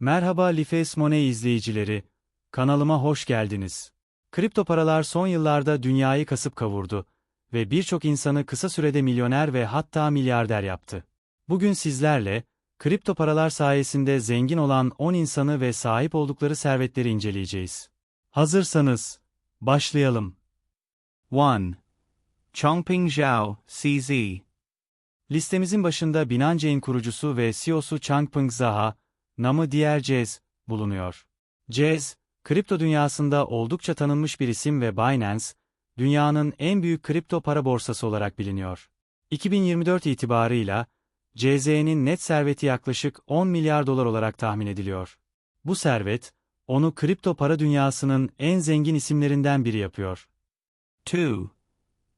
Merhaba Lifes Money izleyicileri, kanalıma hoş geldiniz. Kripto paralar son yıllarda dünyayı kasıp kavurdu ve birçok insanı kısa sürede milyoner ve hatta milyarder yaptı. Bugün sizlerle, kripto paralar sayesinde zengin olan 10 insanı ve sahip oldukları servetleri inceleyeceğiz. Hazırsanız, başlayalım. 1. Chongping Zhao, CZ. Listemizin başında Binance'in kurucusu ve CEO'su Changpeng Zaha, namı diğer Cez, bulunuyor. Cez, kripto dünyasında oldukça tanınmış bir isim ve Binance, dünyanın en büyük kripto para borsası olarak biliniyor. 2024 itibarıyla, CZ'nin net serveti yaklaşık 10 milyar dolar olarak tahmin ediliyor. Bu servet, onu kripto para dünyasının en zengin isimlerinden biri yapıyor. 2.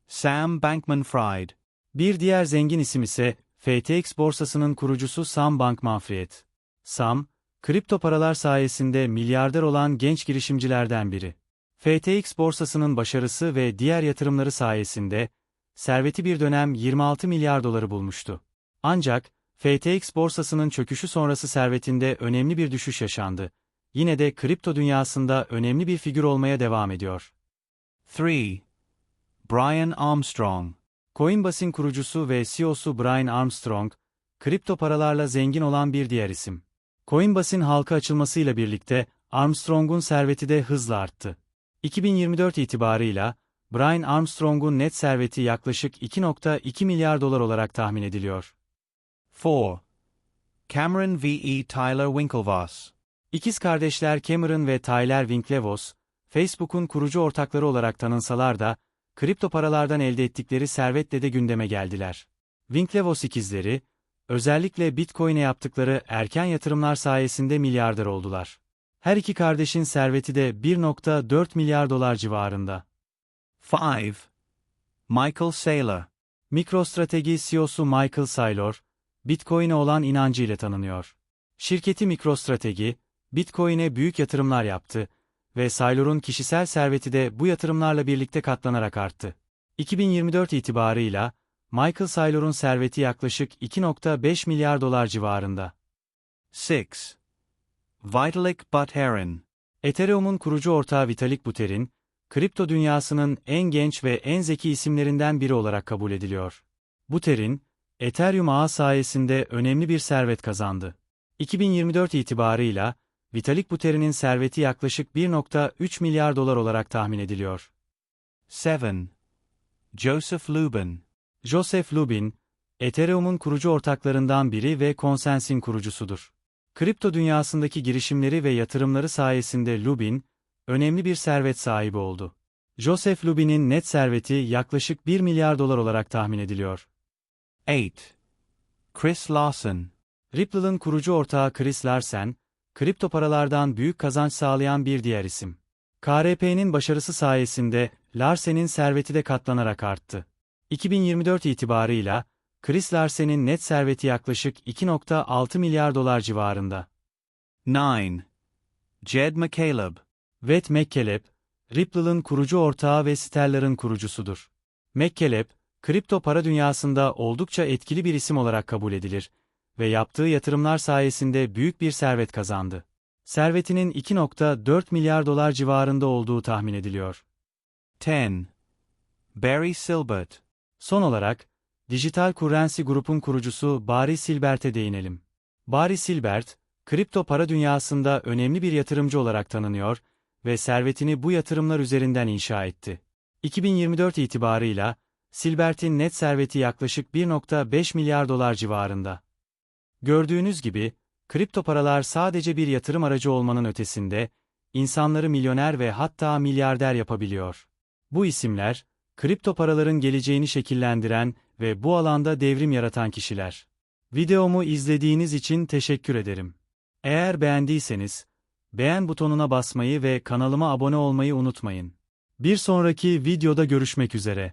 Sam Bankman-Fried. Bir diğer zengin isim ise FTX borsasının kurucusu Sam Bankman-Fried. Sam, kripto paralar sayesinde milyarder olan genç girişimcilerden biri. FTX borsasının başarısı ve diğer yatırımları sayesinde serveti bir dönem 26 milyar doları bulmuştu. Ancak FTX borsasının çöküşü sonrası servetinde önemli bir düşüş yaşandı. Yine de kripto dünyasında önemli bir figür olmaya devam ediyor. 3. Brian Armstrong. Coinbase'in kurucusu ve CEO'su Brian Armstrong, kripto paralarla zengin olan bir diğer isim. Coinbase'in halka açılmasıyla birlikte Armstrong'un serveti de hızla arttı. 2024 itibarıyla Brian Armstrong'un net serveti yaklaşık 2.2 milyar dolar olarak tahmin ediliyor. 4. Cameron V.E. Tyler Winklevoss. İkiz kardeşler Cameron ve Tyler Winklevoss, Facebook'un kurucu ortakları olarak tanınsalar da, kripto paralardan elde ettikleri servetle de gündeme geldiler. Winklevoss ikizleri, özellikle Bitcoin'e yaptıkları erken yatırımlar sayesinde milyarder oldular. Her iki kardeşin serveti de 1.4 milyar dolar civarında. 5. Michael Saylor. MicroStrategy CEO'su Michael Saylor, Bitcoin'e olan inancıyla tanınıyor. Şirketi MicroStrategy, Bitcoin'e büyük yatırımlar yaptı ve Saylor'un kişisel serveti de bu yatırımlarla birlikte katlanarak arttı. 2024 itibarıyla, Michael Saylor'un serveti yaklaşık 2.5 milyar dolar civarında. 6. Vitalik Buterin. Ethereum'un kurucu ortağı Vitalik Buterin, kripto dünyasının en genç ve en zeki isimlerinden biri olarak kabul ediliyor. Buterin, Ethereum ağı sayesinde önemli bir servet kazandı. 2024 itibarıyla, Vitalik Buterin'in serveti yaklaşık 1.3 milyar dolar olarak tahmin ediliyor. 7. Joseph Lubin. Joseph Lubin, Ethereum'un kurucu ortaklarından biri ve Consens'in kurucusudur. Kripto dünyasındaki girişimleri ve yatırımları sayesinde Lubin, önemli bir servet sahibi oldu. Joseph Lubin'in net serveti yaklaşık 1 milyar dolar olarak tahmin ediliyor. 8. Chris Larson. Ripple'ın kurucu ortağı Chris Larsen, kripto paralardan büyük kazanç sağlayan bir diğer isim. KRP'nin başarısı sayesinde Larsen'in serveti de katlanarak arttı. 2024 itibarıyla, Chris Larsen'in net serveti yaklaşık 2.6 milyar dolar civarında. 9. Jed McCaleb. Wet McCaleb, Ripple'ın kurucu ortağı ve Stellar'ın kurucusudur. McCaleb, kripto para dünyasında oldukça etkili bir isim olarak kabul edilir ve yaptığı yatırımlar sayesinde büyük bir servet kazandı. Servetinin 2.4 milyar dolar civarında olduğu tahmin ediliyor. 10. Barry Silbert. Son olarak, Dijital Currency Group'un kurucusu Barry Silbert'e değinelim. Barry Silbert, kripto para dünyasında önemli bir yatırımcı olarak tanınıyor ve servetini bu yatırımlar üzerinden inşa etti. 2024 itibarıyla, Silbert'in net serveti yaklaşık 1.5 milyar dolar civarında. Gördüğünüz gibi, kripto paralar sadece bir yatırım aracı olmanın ötesinde, insanları milyoner ve hatta milyarder yapabiliyor. Bu isimler, kripto paraların geleceğini şekillendiren ve bu alanda devrim yaratan kişiler. Videomu izlediğiniz için teşekkür ederim. Eğer beğendiyseniz, beğen butonuna basmayı ve kanalıma abone olmayı unutmayın. Bir sonraki videoda görüşmek üzere.